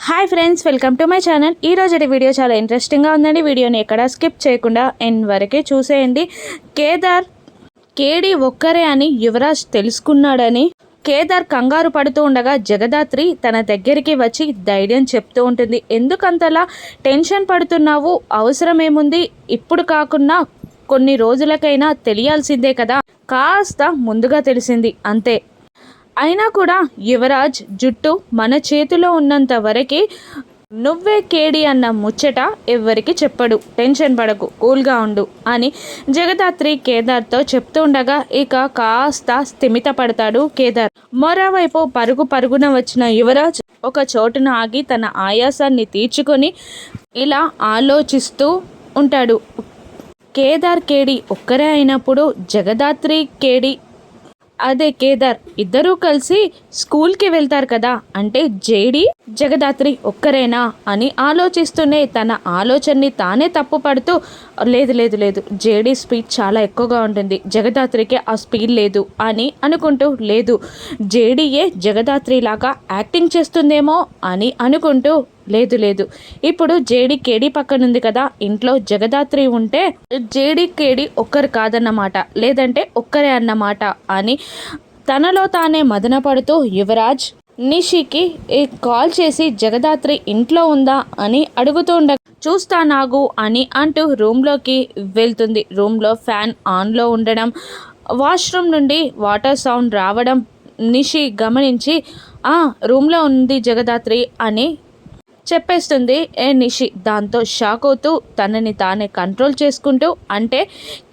Hi friends welcome to my channel ఈ రోజు video చాలా ఇంట్రెస్టింగ్గా ఉందండి. వీడియోని ఎక్కడ స్కిప్ చేయకుండా ఎండ్ వరకే చూసేయండి. కేదార్ కేడీ ఒక్కరే అని యువరాజ్ తెలుసుకున్నాడని కేదార్ కంగారు పడుతూ ఉండగా జగదాత్రి తన దగ్గరికి వచ్చి ధైర్యం చెప్తూ ఉంటుంది. ఎందుకంతలా టెన్షన్ పడుతున్నావు? అవసరం ఏముంది ఇప్పుడు కాకున్నా కొన్ని రోజులకైనా తెలియాల్సిందే కదా? కాస్త ముందుగా తెలిసింది అంతే. అయినా కూడా యువరాజ్ జుట్టు మన చేతిలో ఉన్నంత వరకే నువ్వే కేడి అన్న ముచ్చట ఎవ్వరికి చెప్పడు. టెన్షన్ పడకు కూల్గా ఉండు అని జగదాత్రి కేదార్తో చెప్తూ ఉండగా ఇక కాస్త స్థిమిత పడతాడు కేదార్. మరోవైపు పరుగు పరుగున వచ్చిన యువరాజ్ ఒక చోటున ఆగి తన ఆయాసాన్ని తీర్చుకొని ఇలా ఆలోచిస్తూ ఉంటాడు. కేదార్ కేడి ఒక్కరే అయినప్పుడు జగదాత్రి కేడి అదే కేదార్. ఇద్దరూ కలిసి స్కూల్కి వెళ్తారు కదా. అంటే జేడి జగదాత్రి ఒక్కరేనా అని ఆలోచిస్తూనే తన ఆలోచనని తానే తప్పు పడుతూ లేదు లేదు లేదు జేడీ స్పీడ్ చాలా ఎక్కువగా ఉంటుంది. జగదాత్రికి ఆ స్పీడ్ లేదు అని అనుకుంటూ లేదు జేడీయే జగదాత్రి లాగా యాక్టింగ్ చేస్తుందేమో అని అనుకుంటూ లేదు లేదు. ఇప్పుడు జేడి కేడి పక్కన ఉంది కదా ఇంట్లో జగదాత్రి ఉంటే జేడి కేడి ఒక్కరు కాదన్నమాట. లేదంటే ఒక్కరే అన్నమాట అని తనలో తానే మదన పడుతూ యువరాజ్ నిషికి కాల్ చేసి జగదాత్రి ఇంట్లో ఉందా? అని అడుగుతుండ చూస్తా నాగు అని అంటూ రూమ్లోకి వెళ్తుంది. రూమ్లో ఫ్యాన్ ఆన్లో ఉండడం వాష్రూమ్ నుండి వాటర్ సౌండ్ రావడం నిషి గమనించి ఆ రూమ్లో ఉంది జగదాత్రి అని చెప్పేస్తుంది. ఏ నిషి దాంతో షాక్ అవుతూ తనని తానే కంట్రోల్ చేసుకుంటూ అంటే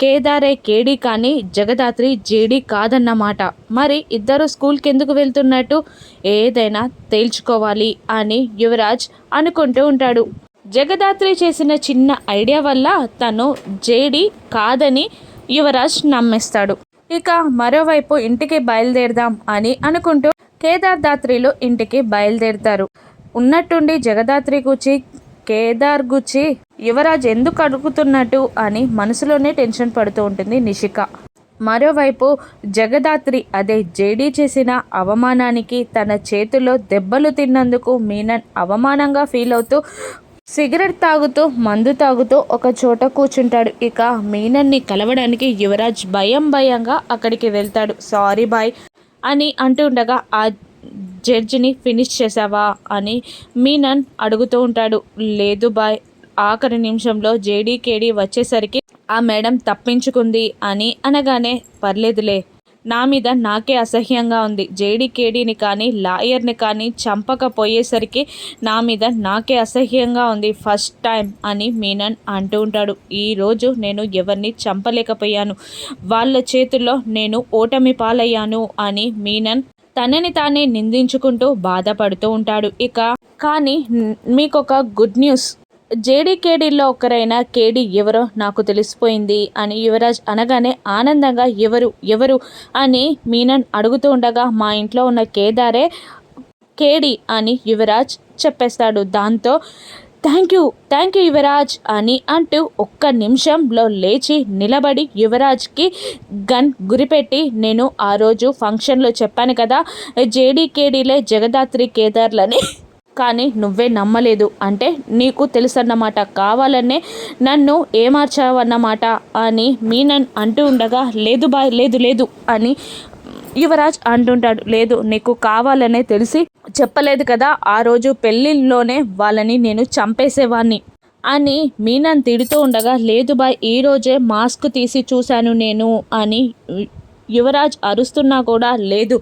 కేదారే కేడి కానీ జగదాత్రి జేడి కాదన్నమాట. మరి ఇద్దరు స్కూల్కి ఎందుకు వెళ్తున్నట్టు? ఏదైనా తేల్చుకోవాలి అని యువరాజ్ అనుకుంటూ ఉంటాడు. జగదాత్రి చేసిన చిన్న ఐడియా వల్ల తను జేడి కాదని యువరాజ్ నమ్మేస్తాడు. ఇక మరోవైపు ఇంటికి బయలుదేరదాం అని అనుకుంటూ కేదార్ దాత్రిలు ఇంటికి బయలుదేరుతారు. ఉన్నట్టుండి జగదాత్రి గుచ్చి కేదార్ గుచ్చి యువరాజ్ ఎందుకు అడుగుతున్నట్టు అని మనసులోనే టెన్షన్ పడుతూ ఉంటుంది నిషిక. మరోవైపు జగదాత్రి అదే జేడీ చేసిన అవమానానికి తన చేతిలో దెబ్బలు తిన్నందుకు మీనన్ అవమానంగా ఫీల్ అవుతూ సిగరెట్ తాగుతూ మందు తాగుతూ ఒక చోట కూర్చుంటాడు. ఇక మీనన్ని కలవడానికి యువరాజ్ భయం భయంగా అక్కడికి వెళ్తాడు. సారీ బాయ్ అని అంటుండగా ఆ జడ్జిని ఫినిష్ చేసావా అని మీనన్ అడుగుతూ ఉంటాడు. లేదు బాయ్ ఆఖరి నిమిషంలో జేడీకేడీ వచ్చేసరికి ఆ మేడం తప్పించుకుంది అని అనగానే పర్లేదులే. నా మీద నాకే అసహ్యంగా ఉంది. జేడీకేడీని కానీ లాయర్ని కానీ చంపకపోయేసరికి నా మీద నాకే అసహ్యంగా ఉంది ఫస్ట్ టైం అని మీనన్ అంటూ ఉంటాడు. ఈరోజు నేను ఎవరిని చంపలేకపోయాను. వాళ్ళ చేతుల్లో నేను ఓటమి పాలయ్యాను అని మీనన్ తనని తానే నిందించుకుంటూ బాధపడుతూ ఉంటాడు ఇక. కానీ మీకు ఒక గుడ్ న్యూస్. జేడీకేడీల్లో ఒకరైన కేడీ ఎవరో నాకు తెలిసిపోయింది అని యువరాజ్ అనగానే ఆనందంగా ఎవరు ఎవరు అని మీనన్ అడుగుతూ ఉండగా మా ఇంట్లో ఉన్న కేదారే కేడీ అని యువరాజ్ చెప్పేస్తాడు. దాంతో thank you thank you Yuvraj అని అంటూ ఒక్క నిమిషంలో లేచి నిలబడి యువరాజ్కి గన్ గురిపెట్టి నేను ఆ రోజు ఫంక్షన్లో చెప్పాను కదా జేడీకేడీలే జగదాత్రి కేదార్లని. కానీ నువ్వే నమ్మలేదు. అంటే నీకు తెలుసన్నమాట కావాలనే నన్ను ఏమార్చావన్నమాట అని మీనన్ అంటూ ఉండగా లేదు బాయ్ లేదు లేదు అని యువరాజ్ అంటుంటాడు. లేదు నీకు కావాలనే తెలిసి చెప్పలేదు కదా ఆ రోజు పెళ్ళిళ్ళలోనే వాళ్ళని నేను చంపేసేవాణ్ణి అని మీనన్ తిడుతూ ఉండగా లేదు బాయ్ ఈరోజే మాస్క్ తీసి చూశాను నేను అని యువరాజ్ అరుస్తున్నా కూడా లేదు.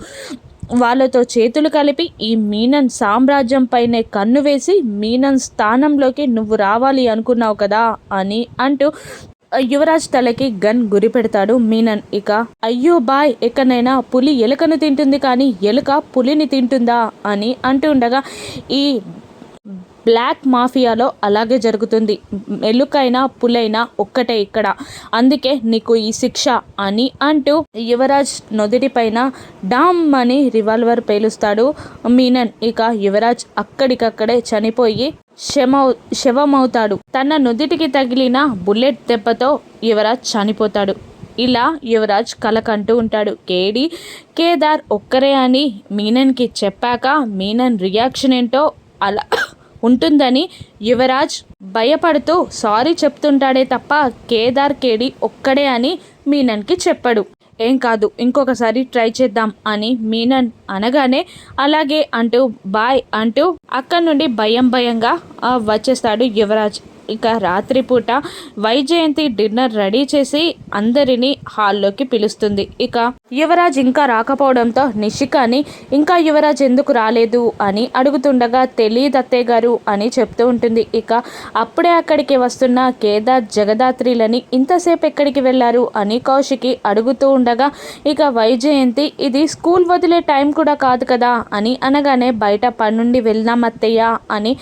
వాళ్ళతో చేతులు కలిపి ఈ మీనన్ సామ్రాజ్యం పైనే కన్ను వేసి మీనన్ స్థానంలోకి నువ్వు రావాలి అనుకున్నావు కదా అని అంటూ యువరాజ్ తలకి గన్ గురి పెడతాడు మీనన్. ఇక అయ్యో బాయ్ ఎక్కడైనా పులి ఎలుకను తింటుంది కానీ ఎలుక పులిని తింటుందా అని అంటూ ఉండగా ఈ బ్లాక్ మాఫియాలో అలాగే జరుగుతుంది. ఎలుకైనా పులైనా ఒక్కటే ఇక్కడ. అందుకే నీకు ఈ శిక్ష అని అంటూ యువరాజ్ నొదిటి పైన డామ్ అని రివాల్వర్ పేలుస్తాడు మీనన్. ఇక యువరాజ్ అక్కడికక్కడే చనిపోయి శమౌ శవమవుతాడు. తన నుదిటికి తగిలిన బుల్లెట్ దెబ్బతో యువరాజ్ చనిపోతాడు. ఇలా యువరాజ్ కలకంటూ ఉంటాడు. కేడి కేదార్ ఒక్కరే అని మీనన్కి చెప్పాక మీనన్ రియాక్షన్ ఏంటో అలా ఉంటుందని యువరాజ్ భయపడుతూ సారీ చెప్తుంటాడే తప్ప కేదార్ కేడి ఒక్కడే అని మీనన్కి చెప్పాడు. ఏం కాదు ఇంకొకసారి ట్రై చేద్దాం అని మీనన్ అనగానే అలాగే అంటూ బాయ్ అంటూ అక్కడి నుండి భయం భయంగా వచ్చేస్తాడు యువరాజ్. ఇక రాత్రిపూట వైజయంతి డిన్నర్ రెడీ చేసి అందరినీ హాల్లోకి పిలుస్తుంది. ఇక యువరాజ్ ఇంకా రాకపోవడంతో నిషికాని ఇంకా యువరాజ్ ఎందుకు రాలేదు? అని అడుగుతుండగా తెలియదు అత్తయ్య గారు అని చెప్తూ ఉంటుంది. ఇక అప్పుడే అక్కడికి వస్తున్న కేదార్ జగదాత్రిలని ఇంతసేపు ఎక్కడికి వెళ్ళారు? అని కౌశికి అడుగుతూ ఉండగా ఇక వైజయంతి ఇది స్కూల్ వదిలే టైం కూడా కాదు కదా? అని అనగానే బయట పనుండి వెళ్దాం అత్తయ్య అని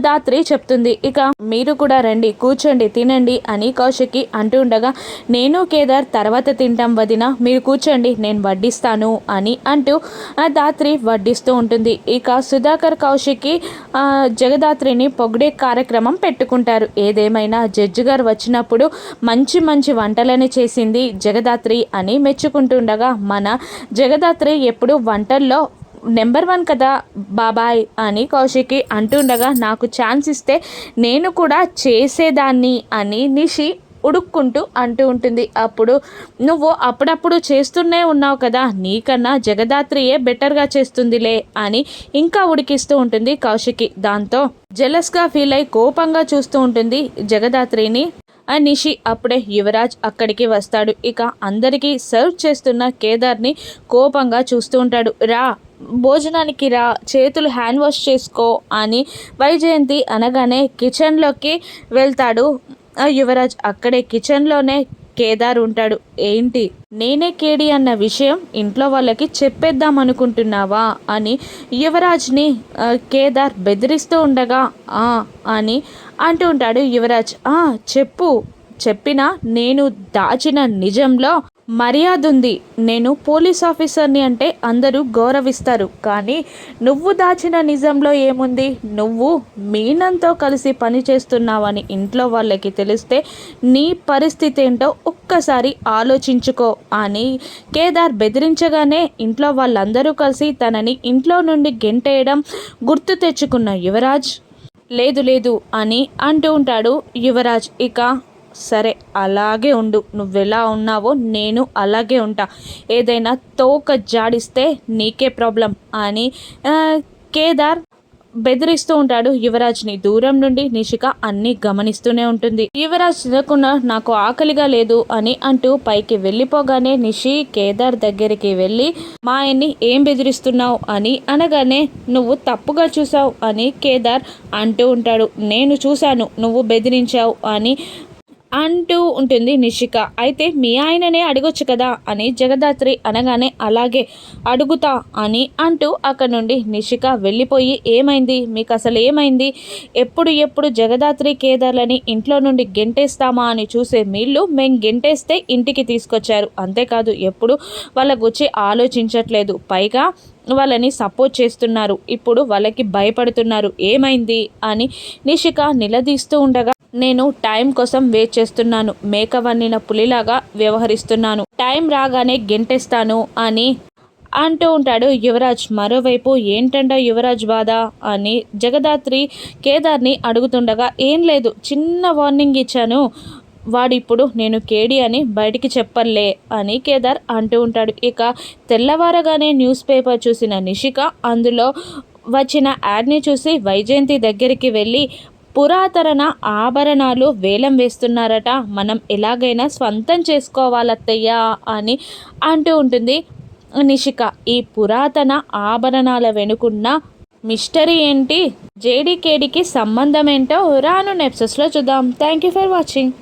దాత్రి చెప్తుంది. ఇక మీరు కూడా కూడా రండి కూర్చోండి తినండి అని కౌశికి అంటూ ఉండగా నేను కేదార్ తర్వాత తింటాం వదిన మీరు కూర్చోండి నేను వడ్డిస్తాను అని అంటూ దాత్రి వడ్డిస్తూ ఉంటుంది. ఇక సుధాకర్ కౌశికి జగదాత్రిని పొగిడే కార్యక్రమం పెట్టుకుంటారు. ఏదేమైనా జడ్జి గారు వచ్చినప్పుడు మంచి మంచి వంటలని చేసింది జగదాత్రి అని మెచ్చుకుంటుండగా మన జగదాత్రి ఎప్పుడు వంటల్లో నెంబర్ వన్ కదా బాబాయ్ అని కౌశికి అంటుండగా నాకు ఛాన్స్ ఇస్తే నేను కూడా చేసేదాన్ని అని నిషి ఉడుక్కుంటూ అంటూ ఉంటుంది. అప్పుడు నువ్వు అప్పుడప్పుడు చేస్తూనే ఉన్నావు కదా నీకన్నా జగదాత్రియే బెటర్గా చేస్తుందిలే అని ఇంకా ఉడికిస్తూ ఉంటుంది కౌశికి. దాంతో జెలస్గా ఫీల్ అయి కోపంగా చూస్తూ ఉంటుంది జగదాత్రిని. నిషి అప్పుడే యువరాజ్ అక్కడికి వస్తాడు. ఇక అందరికీ సర్వ్ చేస్తున్న కేదార్ని కోపంగా చూస్తూ ఉంటాడు. రా భోజనానికి రా చేతులు హ్యాండ్ వాష్ చేసుకో అని వైజయంతి అనగానే కిచెన్లోకి వెళ్తాడు. యువరాజ్ అక్కడే కిచెన్లోనే కేదార్ ఉంటాడు. ఏంటి? నేనే కేడి అన్న విషయం ఇంట్లో వాళ్ళకి చెప్పేద్దాం అనుకుంటున్నావా? అని యువరాజ్ని కేదార్ బెదిరిస్తూ ఉండగా అని అంటూ ఉంటాడు యువరాజ్. చెప్పు. చెప్పిన నేను దాచిన నిజంలో మర్యాద ఉంది నేను పోలీస్ ఆఫీసర్ని అంటే అందరూ గౌరవిస్తారు. కానీ నువ్వు దాచిన నిజంలో ఏముంది? నువ్వు మీనంతో కలిసి పని చేస్తున్నావని ఇంట్లో వాళ్ళకి తెలిస్తే నీ పరిస్థితి ఏంటో ఒక్కసారి ఆలోచించుకో అని కేదార్ బెదిరించగానే ఇంట్లో వాళ్ళందరూ కలిసి తనని ఇంట్లో నుండి గెంటేయడం గుర్తు తెచ్చుకున్న యువరాజ్. లేదు లేదు అని అంటూ ఉంటాడు యువరాజ్. ఇక సరే అలాగే ఉండు. నువ్వెలా ఉన్నావో నేను అలాగే ఉంటా. ఏదైనా తోక జాడిస్తే నీకే ప్రాబ్లం అని కేదార్ బెదిరిస్తూ ఉంటాడు. యువరాజ్ని దూరం నుండి నిషిక అన్ని గమనిస్తూనే ఉంటుంది. యువరాజ్ తినకుండా నాకు ఆకలిగా లేదు అని అంటూ పైకి వెళ్ళిపోగానే నిషి కేదార్ దగ్గరికి వెళ్ళి మా ఆయన్ని ఏం బెదిరిస్తున్నావు అని అనగానే నువ్వు తప్పుగా చూసావు అని కేదార్ అంటూ ఉంటాడు. నేను చూశాను నువ్వు బెదిరించావు అని అంటూ ఉంటుంది నిషిక. అయితే మీ ఆయననే అడగొచ్చు కదా అని జగదాత్రి అనగానే అలాగే అడుగుతా అని అంటూ అక్కడ నుండి నిషిక వెళ్ళిపోయి ఏమైంది? మీకు అసలు ఏమైంది? ఎప్పుడు ఎప్పుడు జగదాత్రి కేదార్లని ఇంట్లో నుండి గెంటేస్తామా అని చూసే మీళ్ళు మేము గెంటేస్తే ఇంటికి తీసుకొచ్చారు. అంతేకాదు ఎప్పుడు వాళ్ళ గురించి ఆలోచించట్లేదు. పైగా వాళ్ళని సపోర్ట్ చేస్తున్నారు. ఇప్పుడు వాళ్ళకి భయపడుతున్నారు. ఏమైంది? అని నిషిక నిలదీస్తూ ఉండగా నేను టైం కోసం వెయిట్ చేస్తున్నాను. మేక వన్నిన పులిలాగా వ్యవహరిస్తున్నాను. టైం రాగానే గెంటేస్తాను అని అంటూ ఉంటాడు యువరాజ్. మరోవైపు ఏంటంట యువరాజ్ బాధ అని జగదాత్రి కేదార్ని అడుగుతుండగా ఏం లేదు చిన్న వార్నింగ్ ఇచ్చాను. వాడిప్పుడు నేను కేడి అని బయటికి చెప్పర్లే అని కేదార్ అంటూ ఉంటాడు. ఇక తెల్లవారగానే న్యూస్ పేపర్ చూసిన నిషిక అందులో వచ్చిన యాడ్ని చూసి వైజయంతి దగ్గరికి వెళ్ళి పురాతన ఆభరణాలు వేలం వేస్తున్నారట. మనం ఎలాగైనా స్వంతం చేసుకోవాలత్తయ్యా అని అంటూ ఉంటుంది. నిషిక ఈ పురాతన ఆభరణాల వెనుకున్న మిస్టరీ ఏంటి? జేడీకేడీకి సంబంధం ఏంటో రాను నెప్సెస్లో చూద్దాం. Thank you for watching.